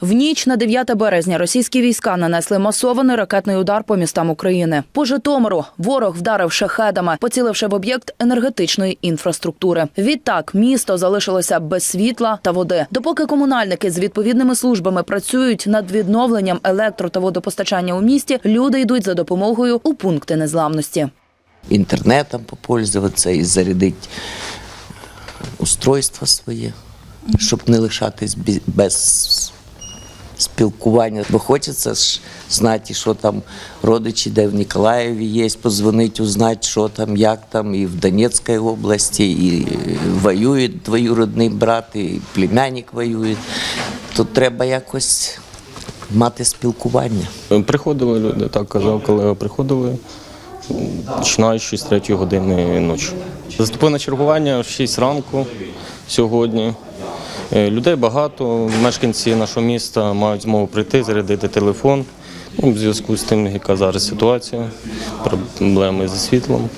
В ніч на 9 березня російські війська нанесли масований ракетний удар по містам України. По Житомиру ворог вдарив шахедами, поціливши в об'єкт енергетичної інфраструктури. Відтак місто залишилося без світла та води. Допоки комунальники з відповідними службами працюють над відновленням електро та водопостачання у місті, люди йдуть за допомогою у пункти незламності. интернетом попользоваться і зарядити устройство своє, щоб не лишатись без спілкування. Бо хочеться ж знати, що там родичі, де в Ніколаєві є, позвонити, узнати, що там, як там, і в Донецькій області, і воює двоюродний брат, і племянник воює. Тут треба якось мати спілкування. Приходили люди, так казав колега, приходили, починаючи з 3 години ночі. Заступив на чергування в 6 ранку сьогодні. Е, Людей багато, мешканці нашого міста мають змогу прийти, зарядити телефон. Ну, в зв'язку з тим, яка зараз ситуація, проблеми зі світлом.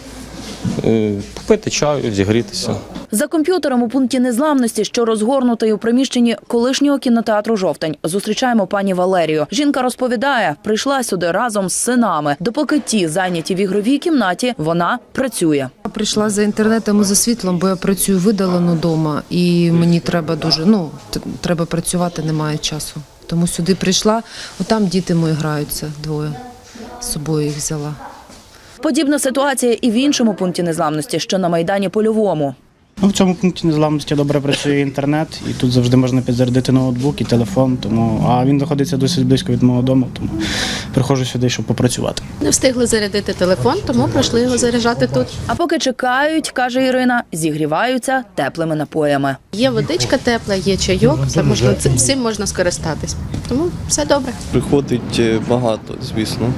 Е, Попити чаю, зігрітися. За комп'ютером у пункті незламності, що розгорнутий у приміщенні колишнього кінотеатру Жовтень, зустрічаємо пані Валерію. Жінка розповідає, прийшла сюди разом з синами. Допоки ті зайняті в ігровій кімнаті, вона працює. Прийшла за інтернетом і за світлом, бо я працюю видалено вдома, і мені треба дуже ну треба працювати, немає часу. Тому сюди прийшла. Отам діти мої граються двоє. З собою їх взяла. Подібна ситуація і в іншому пункті незламності, що на майдані польовому. Ну, в цьому пункті незламності добре працює інтернет, і тут завжди можна підзарядити ноутбук і телефон. Тому а він знаходиться досить близько від мого дому, тому приходжу сюди, щоб попрацювати. Не встигли зарядити телефон, тому прийшли його заряджати тут. А поки чекають, каже Ірина, зігріваються теплими напоями. Є водичка тепла, є чайок, все можна цим всім можна скористатись. Тому все добре. Приходить е, багато, звісно.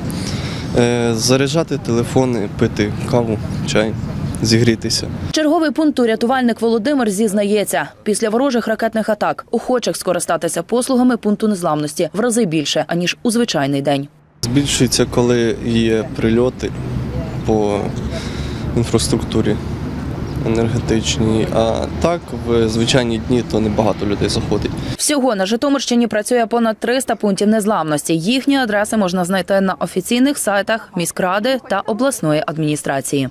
Е, Заряджати телефони, пити каву, чай, зігрітися. Черговий пункт рятувальник Володимир зізнається, після ворожих ракетних атак охочих скористатися послугами пункту незламності в рази більше аніж у звичайний день. Збільшується, коли є прильоти по інфраструктурі енергетичній. А так, в звичайні дні то небагато людей заходить. Всього на Житомирщині працює понад 300 пунктів незламності. Їхні адреси можна знайти на офіційних сайтах міськради та обласної адміністрації.